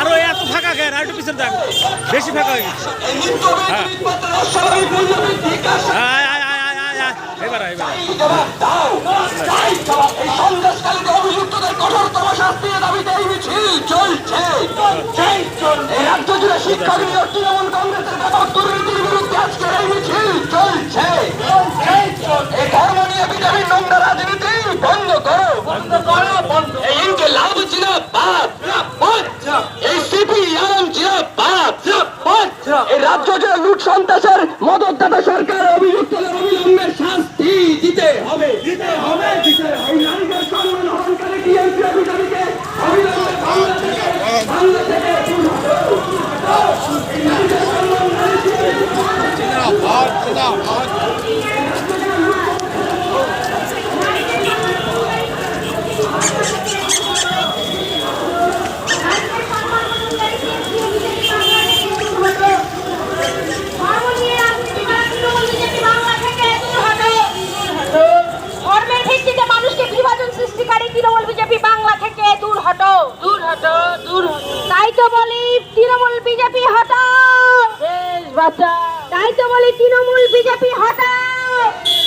আরও এত ফাঁকা কেন? আর একটু পিছনে দেখ। বেশি ফাঁকা হয়ে গেছে। কাজ সন্ত্রাসের মদতদাতা সরকার অভিযুক্তদের অবিলম্বে শাস্তি দিতে হবে। দিতে হবে দিতে হবে। নারীদের সম্মান হরণকারী টিএমসি অভিযানকে অবিলম্বে বাংলা থেকে বাংলা থেকে দূর হটো। এই নারীদের সম্মান নারী বলি তৃণমূল বিজেপি হটাও তাই তো বলি তৃণমূল বিজেপি হটাও